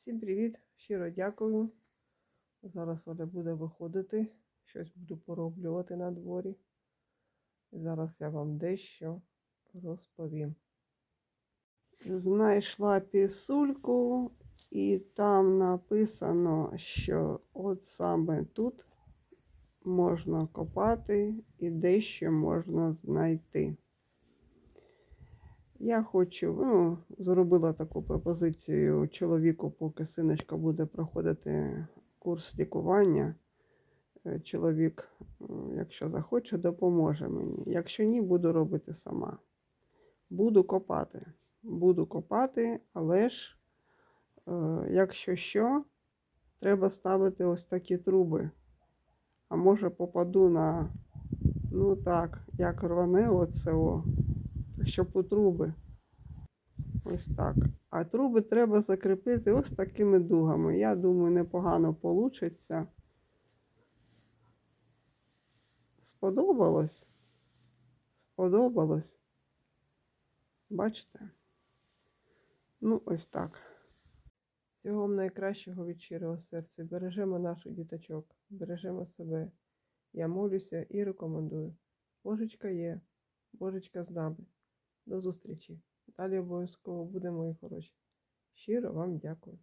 Всім привіт! Щиро дякую. Зараз Оля буде виходити, щось буду пороблювати на дворі. Зараз я вам дещо розповім. Знайшла пісульку, і там написано, що от саме тут можна копати і дещо можна знайти. Я хочу, ну, зробила таку пропозицію чоловіку, поки синочка буде проходити курс лікування. Е, Чоловік, якщо захоче, допоможе мені. Якщо ні, буду робити сама. Буду копати. Буду копати, але ж, е, якщо що, треба ставити ось такі труби. А може попаду на, ну так, як рване оце о. Що по труби. Ось так. А труби треба закріпити ось такими дугами. Я думаю, непогано вийде. Сподобалось? Сподобалось? Бачите? Ну, ось так. Вам найкращого від щирого серця. Бережемо наших діточок, бережемо себе. Я молюся і рекомендую. Божечка є, Божечка з нами. До зустрічі. Далі обов'язково буде, мої хороші. Щиро вам дякую.